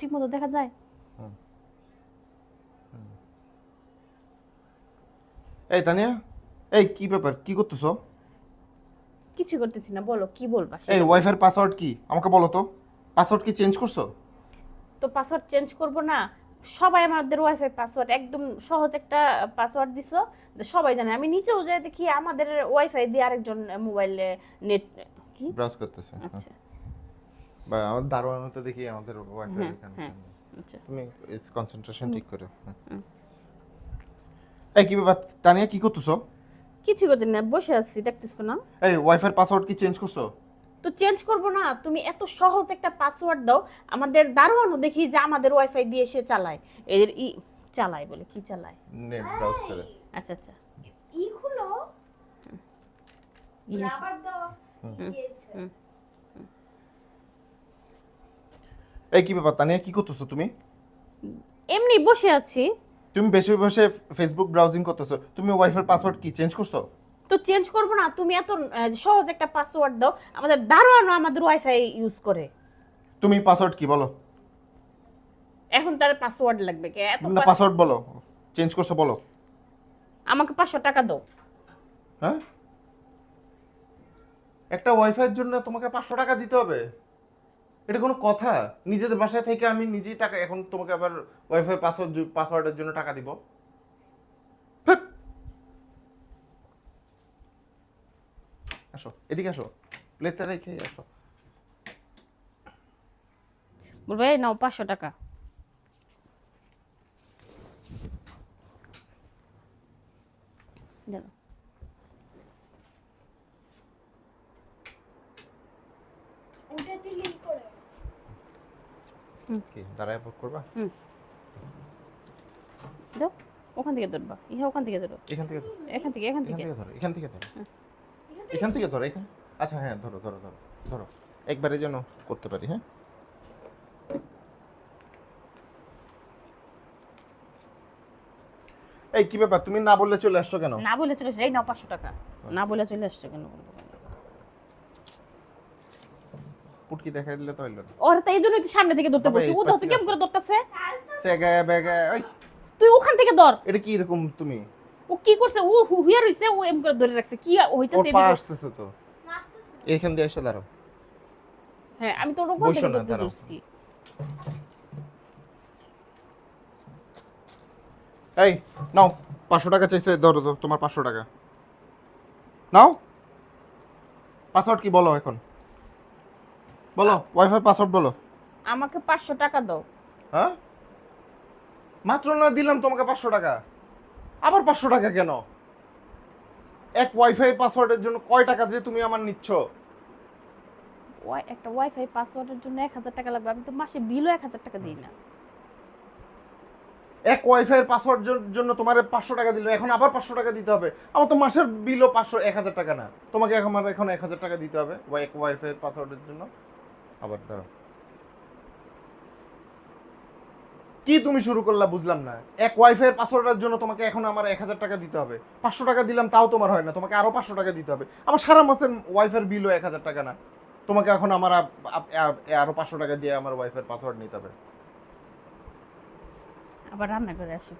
ঠিক মতো দেখা যায়? এই তানিয়া এই কি ব্যাপার? কি করতেছো? কিছু করতেছি না বলো কি বলবা এই। ওয়াইফাই পাসওয়ার্ড কি? আমাকে বলো তো। পাসওয়ার্ড কি চেঞ্জ করছ? তো পাসওয়ার্ড চেঞ্জ করব না সবাই আমাদের ওয়াইফাই পাসওয়ার্ড একদম সহজ একটা পাসওয়ার্ড দিছো। সবাই জানে আমি নিচেও যাই দেখি আমাদের ওয়াইফাই দিয়ে আরেকজন মোবাইলে নেট কি? ব্রাউজ করতেছে আচ্ছা। বা আমার দারোয়ানতে দেখি আমাদের ওয়াইফাই হ্যাঁ, এখানে হ্যাঁ। আচ্ছা। তুমি কনসেন্ট্রেশন ঠিক করো হ্যাঁ। এই কি ব্যাপার? তানিয়া কি করতেছো? কিছু করতে না বসে আছি দেখতেছো না? এই ওয়াইফাই পাসওয়ার্ড কি চেঞ্জ করছ? তো চেঞ্জ করব না তুমি এত সহজ একটা পাসওয়ার্ড দাও আমাদের দারোয়ানও দেখি যে আমাদের ওয়াইফাই দিয়ে সে চালায়। এদের ই চালায় বলে কি চালায়? নেট ব্রাউজ করে। আচ্ছা আচ্ছা। ই খুলো ই- রাবার এই কি ব্যাপার তানিয়া কি করতেছো তুমি? এমনি বসে আছি। তুমি বেশি বসে ফেসবুক ব্রাউজিং করতেছো। তুমি ওয়াইফাই পাসওয়ার্ড কি চেঞ্জ করছ? তো চেঞ্জ করব না তুমি এত সহজ একটা পাসওয়ার্ড দাও। আমাদের দারোয়ানও আমাদের ওয়াইফাই ইউজ করে। তুমি পাসওয়ার্ড কি বলো। এখন তার পাসওয়ার্ড লাগবে কে? এত না পাসওয়ার্ড বলো। চেঞ্জ করছ বলো। আমাকে পাঁচশো টাকা দাও। হ্যাঁ? একটা ওয়াইফাইয়ের জন্য তোমাকে পাঁচশো টাকা দিতে হবে। এটা কোনো কথা। নিজেদের বাসায় থেকে আমি নিজেই টাকা এখন তোমাকে আবার ওয়াইফাই পাসওয়ার্ড পাসওয়ার্ডের জন্য টাকা দিব। আসো এদিকে আসো। প্লেটটা রেখে আসো। বলবে এই নাও পাঁচশো টাকা। ওটাতে লিঙ্ক করে কি দাঁড়ায় ভোট করবা? যাও ওখান থেকে ধরবা। ইহা ওখান থেকে ধরো। এখান থেকে এখান থেকে এখান থেকে। ধরো এখান থেকে ধরো। এখান থেকে ধরো এখান আচ্ছা হ্যাঁ ধরো ধরো ধরো ধরো। একবারে যেন করতে পারি হ্যাঁ? এই কি ব্যাপার? তুমি না বললে চলে আসছো কেন? না বলে চলে আসো এই নাও পাঁচশো টাকা। না বলে চলে আসছো কেন বলব কেন? পুটকি দেখাই দিলে তো হইল ওর তাই এই জন্যই তো সামনে থেকে ধরতে বলছি। ও ধরতে কেমন করে ধরতেছে? সেগায় বেগায় ওই। তুই ওখান থেকে ধর। এটা কি এরকম তুমি? ও কি করছে? ও হুইয়া রইছে ও এম করে ধরে রাখছে। কি হইতাছে পা এদিকে? আসতেছে তো। এইখান দিয়ে এসে দাঁড়াও। হ্যাঁ আমি তো ওখান বসো না, দাঁড়াও। এই নাও পাঁচশো টাকা চাইছে ধরো তো তোমার পাঁচশো টাকা। নাও। পাসওয়ার্ড কি বলো এখন? বলো ওয়াইফাই পাসওয়ার্ড বলো। আমাকে পাঁচশো টাকা দাও। হ্যাঁ? মাত্র না দিলাম তোমাকে পাঁচশো টাকা। আবার পাঁচশো টাকা কেন? এক ওয়াইফাই পাসওয়ার্ডের জন্য কয় টাকা দিয়ে তুমি আমার নিচ্ছ? ওয়াই একটা ওয়াইফাই পাসওয়ার্ডের জন্য এক হাজার টাকা লাগবে। আমি তো মাসে বিলও এক হাজার টাকা দিই না। এক ওয়াইফাই পাসওয়ার্ড জন্য তোমার পাঁচশো টাকা দিল এখন আবার পাঁচশো টাকা দিতে হবে। আমার তো মাসের বিলও পাঁচশো এক হাজার টাকা না। তোমাকে এখন আমার এখন এক হাজার টাকা দিতে হবে ওয়া- এক ওয়াইফাই পাসওয়ার্ডের জন্য। আবার দাঁড়াও। কি তুমি শুরু করলা বুঝলাম না। এক ওয়াইফাই পাসওয়ার্ডের জন্য তোমাকে এখন আমার এক হাজার টাকা দিতে হবে। পাঁচশো টাকা দিলাম, তাও তোমার হয় না। তোমাকে আরও পাঁচশো টাকা দিতে হবে। আমার সারা মাসের ওয়াইফাই বিলও এক হাজার টাকা না। তোমাকে এখন আমার আপ- আপ- আপ- আরও পাঁচশো টাকা দিয়ে আমার ওয়াইফাই পাসওয়ার্ড নিতে হবে। আবার রান্না করে আসো।